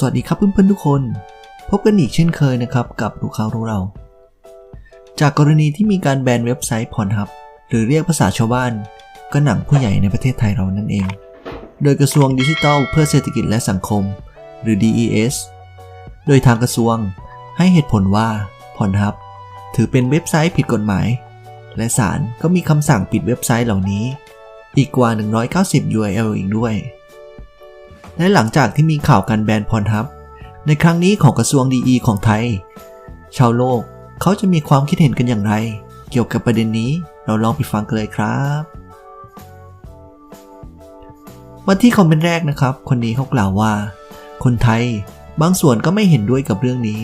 สวัสดีครับเพื่อนๆทุกคน พบกันอีกเช่นเคยนะครับ กับลูกค้ารู้เรา จากกรณีที่มีการแบนเว็บไซต์พร h ับหรือเรียกภาษาชาวบ้าน ก็หนังผู้ใหญ่ในประเทศไทยเรานั่นเอง โดยกระทรวงดิจิทัลเพื่อเศรษฐกิจและสังคม หรือ DES โดยทางกระทรวงให้เหตุผลว่าพร h ับถือเป็นเว็บไซต์ผิดกฎหมาย และศาลก็มีคำสั่งปิดเว็บไซต์เหล่านี้ อีกกว่า 190 URL อีกด้วย และหลังจากที่มีข่าวการแบนพรทับ ในครั้งนี้ของกระทรวงดีของไทย ชาวโลกเขาจะมีความคิดเห็นกันอย่างไร เกี่ยวกับประเด็นนี้เราลองไปฟังกันเลยครับมาที่คอมเมนต์แรกนะครับ คนนี้เขากล่าวว่า คนไทยบางส่วนก็ไม่เห็นด้วยกับเรื่องนี้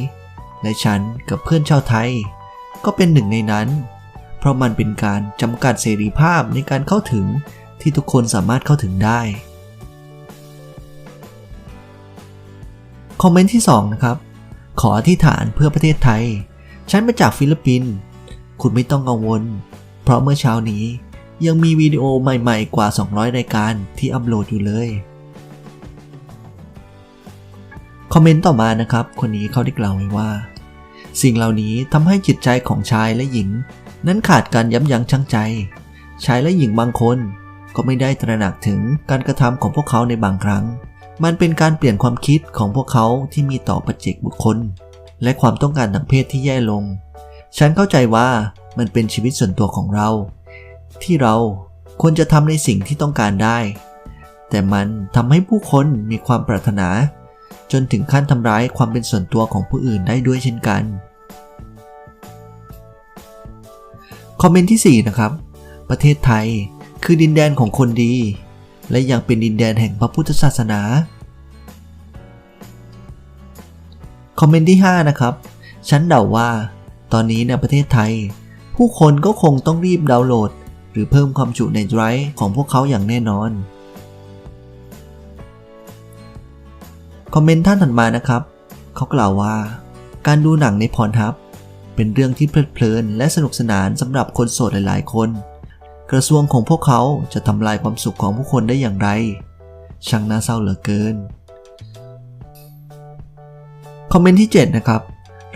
และฉันกับเพื่อนชาวไทย ก็เป็นหนึ่งในนั้น เพราะมันเป็นการจำกัดเสรีภาพในการเข้าถึงที่ทุกคนสามารถเข้าถึงได้ คอมเมนต์ที่2นะครับขออธิษฐานเพื่อประเทศไทย ฉันมาจากฟิลิปปินส์คุณไม่ต้องกังวล เพราะเมื่อเช้านี้ ยังมีวิดีโอใหม่ๆกว่า 200 รายการที่อัปโหลดอยู่เลยคอมเมนต์ต่อมานะครับ คนนี้เขาได้กล่าวไว้ว่า สิ่งเหล่านี้ทำให้จิตใจของชายและหญิง นั้นขาดการยับยั้งชั่งใจ ชายและหญิงบางคนก็ไม่ได้ตระหนักถึงการกระทำของพวกเขาในบางครั้ง มันเป็นการเปลี่ยนความคิดของพวกเขาที่มีต่อปัจเจกบุคคล และความต้องการทางเพศที่แย่ลง ฉันเข้าใจว่ามันเป็นชีวิตส่วนตัวของเรา ที่เราควรจะทำในสิ่งที่ต้องการได้ แต่มันทำให้ผู้คนมีความปรารถนา จนถึงขั้นทำร้ายความเป็นส่วนตัวของผู้อื่นได้ด้วยเช่นกัน คอมเมนต์ที่ 4 นะครับ ประเทศไทยคือดินแดนของคนดี และยังเป็นดินแดนแห่งพระพุทธศาสนา คอมเมนต์ที่ 5 นะครับ ฉันเดาว่า ตอนนี้ในประเทศไทย ผู้คนก็คงต้องรีบดาวน์โหลด หรือเพิ่มความจุในไดรฟ์ของพวกเขาอย่างแน่นอน คอมเมนต์ท่านถัดมานะครับ เขากล่าวว่า การดูหนังในพรทับเป็นเรื่องที่เพลิดเพลินและสนุกสนานสำหรับคนโสดหลาย ๆ คน กระทรวงของพวกเขาจะทำลายความสุขของผู้คนได้อย่างไร ช่างน่าเศร้าเหลือเกิน คอมเมนต์ที่ 7 นะครับ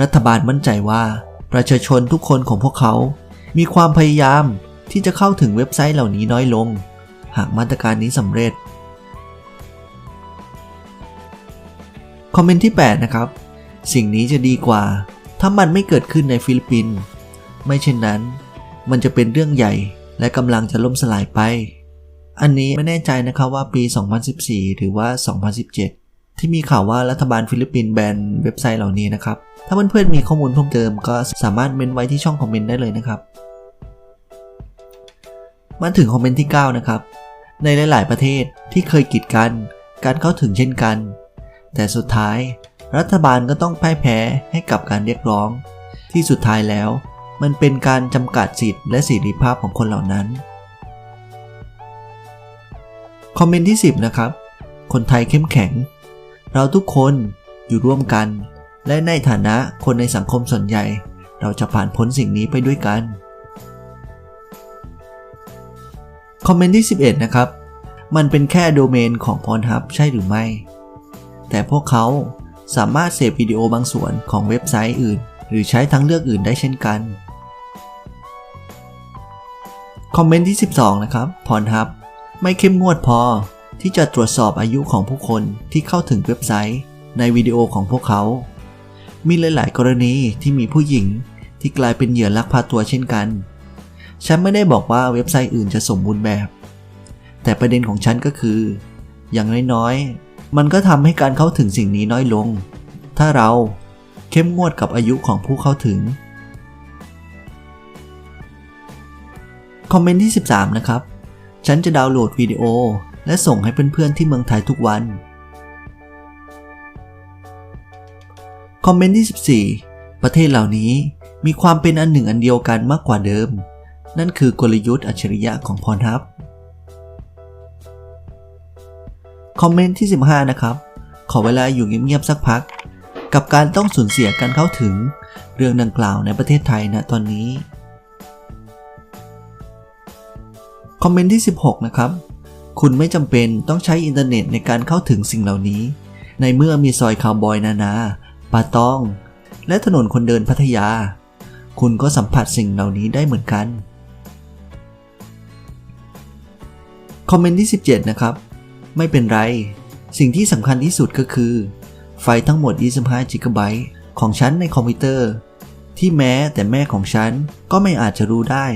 รัฐบาลมั่นใจว่า ประชาชนทุกคนของพวกเขา มีความพยายามที่จะเข้าถึงเว็บไซต์เหล่านี้น้อยลง หากมาตรการนี้สำเร็จ คอมเมนต์ที่ 8 นะครับ สิ่งนี้จะดีกว่า ถ้ามันไม่เกิดขึ้นในฟิลิปปินส์ไม่เช่นนั้น มันจะเป็นเรื่องใหญ่ และกำลังจะล่มสลายไป อันนี้ไม่แน่ใจนะครับว่าปี 2014 หรือว่า 2017 ที่มีข่าวว่ารัฐบาลฟิลิปปินส์แบนเว็บไซต์เหล่านี้นะครับ ถ้าเพื่อนๆมีข้อมูลเพิ่มเติมก็สามารถเมนไว้ที่ช่องคอมเมนต์ได้เลยนะครับ มาถึงคอมเมนต์ที่ 9 นะครับ ในหลาย ๆ ประเทศที่เคยกีดกัน การเข้าถึงเช่นกัน แต่สุดท้าย รัฐบาลก็ต้องพ่ายแพ้ให้กับการเรียกร้อง ที่สุดท้ายแล้ว มันเป็นการจำกัดสิทธิ์และเสรีภาพของคนเหล่านั้น คอมเมนต์ที่ 10 นะครับ คนไทยเข้มแข็ง เราทุกคนอยู่ร่วมกัน และในฐานะคนในสังคมส่วนใหญ่ เราจะผ่านพ้นสิ่งนี้ไปด้วยกัน คอมเมนต์ที่ 11 นะครับ มันเป็นแค่โดเมนของพรฮับใช่หรือไม่ แต่พวกเขาสามารถเสพวิดีโอบางส่วนของเว็บไซต์อื่น หรือใช้ทางเลือกอื่นได้เช่นกัน คอมเมนต์ที่ 12 นะครับพรฮับ ไม่เข้มงวดพอ ที่จะตรวจสอบอายุของผู้คนที่เข้าถึงเว็บไซต์ ในวิดีโอของพวกเขา มีหลาย ๆ กรณีที่มีผู้หญิงที่กลายเป็นเหยื่อลักพาตัวเช่นกัน ฉันไม่ได้บอกว่าเว็บไซต์อื่นจะสมบูรณ์แบบ แต่ประเด็นของฉันก็คือ อย่างน้อยๆ มันก็ทำให้การเข้าถึงสิ่งนี้น้อยลง ถ้าเราเข้มงวดกับอายุของผู้เข้าถึง คอมเมนต์ที่ 13 นะครับ ฉันจะดาวน์โหลดวิดีโอ และส่งให้เพื่อนๆที่เมืองไทยทุกวัน คอมเมนต์ที่ 14 ประเทศเหล่านี้มีความเป็นอันหนึ่งอันเดียวกันมากกว่าเดิม นั่นคือกลยุทธ์อัจฉริยะของพรทับคอมเมนต์ที่ 15 นะครับ ขอเวลาอยู่เงียบๆสักพัก กับการต้องสูญเสียการเข้าถึงเรื่องดังกล่าวในประเทศไทยณตอนนี้ คอมเมนต์ที่ 16 นะครับ คุณไม่จำเป็นต้องใช้อินเทอร์เน็ตในการเข้าถึงสิ่งเหล่านี้ ในเมื่อมีซอยคาวบอยนานา ป่าตอง และถนนคนเดินพัทยา คุณก็สัมผัสสิ่งเหล่านี้ได้เหมือนกัน คอมเมนต์ที่ 17 นะครับ ไม่เป็นไร สิ่งที่สำคัญที่สุดก็คือ ไฟทั้งหมด 25 g b ของฉันในคอมพิวเตอร์ ที่แม้แต่แม่ของฉันก็ไม่อาจจะรู้ได้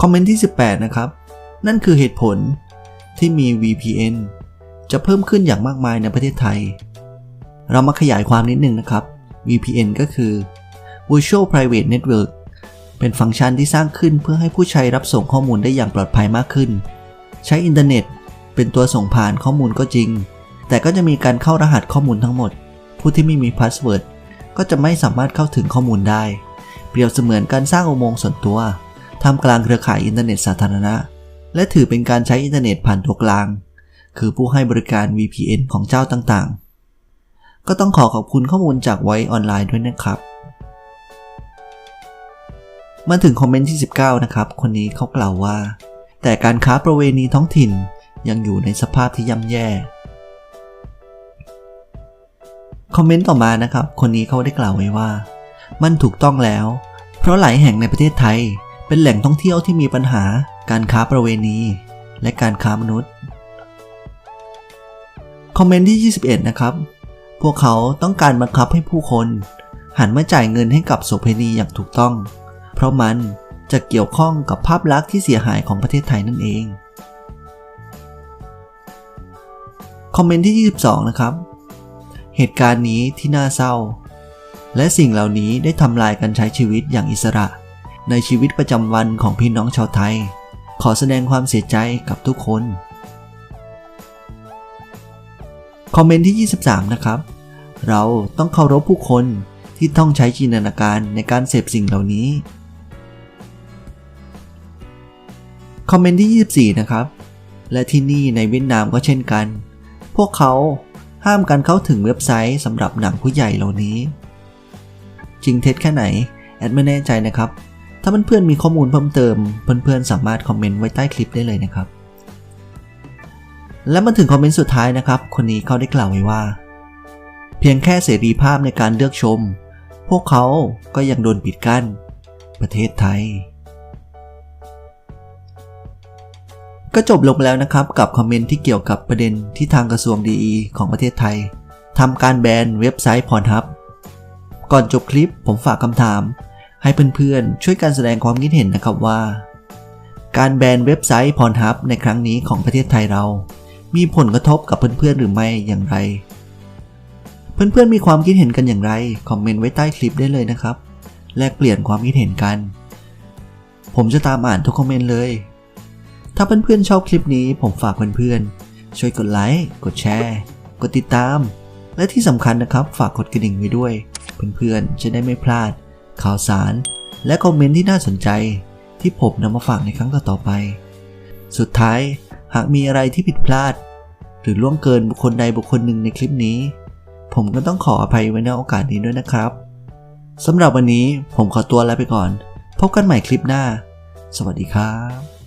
คอมเมนต์ที่ 18 นะครับ นั่นคือเหตุผลที่มี VPN จะเพิ่มขึ้นอย่างมากมายในประเทศไทย เรามาขยายความนิดนึงนะครับ VPN ก็คือ Virtual Private Network เป็นฟังก์ชันที่สร้างขึ้นเพื่อให้ผู้ใช้รับส่งข้อมูลได้อย่างปลอดภัยมากขึ้น ใช้อินเทอร์เน็ต เป็นตัวส่งผ่านข้อมูลก็จริง แต่ก็จะมีการเข้ารหัสข้อมูลทั้งหมด ผู้ที่ไม่มีพาสเวิร์ดก็จะไม่สามารถเข้าถึงข้อมูลได้ เปรียบเสมือนการสร้างอุโมงค์ส่วนตัว ทำกลางเครือข่ายอินเทอร์เน็ตสาธารณะ และถือเป็นการใช้อินเทอร์เน็ตผ่านตัวกลาง คือผู้ให้บริการ VPN ของเจ้าต่างๆ ก็ต้องขอขอบคุณข้อมูลจากไว้ออนไลน์ด้วยนะครับมาถึงคอมเมนต์ที่ 19 นะครับ คนนี้เขากล่าวว่า แต่การค้าประเวณีท้องถิ่นยังอยู่ในสภาพที่ย่ำแย่ คอมเมนต์ต่อมานะครับ คนนี้เขาได้กล่าวไว้ว่า มันถูกต้องแล้ว เพราะหลายแห่งในประเทศไทย เป็นแหล่งท่องเที่ยวที่มีปัญหาการค้าประเวณี และการค้ามนุษย์ คอมเมนต์ที่ 21 นะครับ พวกเขาต้องการบังคับให้ผู้คน หันมาจ่ายเงินให้กับโสเภณีอย่างถูกต้อง เพราะมันจะเกี่ยวข้องกับภาพลักษณ์ที่เสียหายของประเทศไทยนั่นเอง คอมเมนต์ที่ 22 นะครับ เหตุการณ์นี้ที่น่าเศร้า และสิ่งเหล่านี้ได้ทำลายการใช้ชีวิตอย่างอิสระ ในชีวิตประจำวันของพี่น้องชาวไทย ขอแสดงความเสียใจกับทุกคน คอมเมนต์ที่ 23 นะครับ เราต้องเคารพผู้คนที่ต้องใช้จินตนาการในการเสพสิ่งเหล่านี้ คอมเมนต์ที่ 24 นะครับ และที่นี่ในเวียดนามก็เช่นกัน พวกเขาห้ามการเข้าถึงเว็บไซต์สำหรับหนังผู้ใหญ่เหล่านี้ จริงเท็จแค่ไหน แอดไม่แน่ใจนะครับ ถ้าเพื่อนๆมีข้อมูลเพิ่มเติม เพื่อนๆสามารถคอมเมนต์ไว้ใต้คลิปได้เลยนะครับ และมาถึงคอมเมนต์สุดท้ายนะครับ คนนี้เขาได้กล่าวไว้ว่า เพียงแค่เสรีภาพในการเลือกชม พวกเขาก็ยังโดนปิดกั้น ประเทศไทย ก็จบลงแล้วนะครับกับคอมเมนต์ที่เกี่ยวกับประเด็นที่ทางกระทรวงดีของประเทศไทยทำการแบนเว็บไซต์พรทับก่อนจบคลิปผมฝากคำถาม ให้เพื่อนๆ ช่วยกันแสดงความคิดเห็นนะครับว่า การแบนเว็บไซต์พรทับในครั้งนี้ของประเทศไทยเรา มีผลกระทบกับเพื่อนๆ หรือไม่อย่างไร เพื่อนๆ มีความคิดเห็นกันอย่างไร คอมเมนต์ไว้ใต้คลิปได้เลยนะครับ แลกเปลี่ยนความคิดเห็นกัน ผมจะตามอ่านทุกคอมเมนต์เลย ถ้าเพื่อนๆ ชอบคลิปนี้ผมฝากเพื่อนๆ ช่วยกดไลค์ กดแชร์ กดติดตาม และที่สำคัญนะครับ ฝากกดกระดิ่งไว้ด้วย เพื่อนๆ จะได้ไม่พลาด ข่าวสาร และคอมเมนต์ที่น่าสนใจที่ผมนำมาฝากในครั้งต่อๆไป สุดท้ายหากมีอะไรที่ผิดพลาด หรือล่วงเกินบุคคลใดบุคคลหนึ่งในคลิปนี้ ผมก็ต้องขออภัยไว้ในโอกาสนี้ด้วยนะครับสำหรับวันนี้ผมขอตัวลาไปก่อน พบกันใหม่คลิปหน้า สวัสดีครับ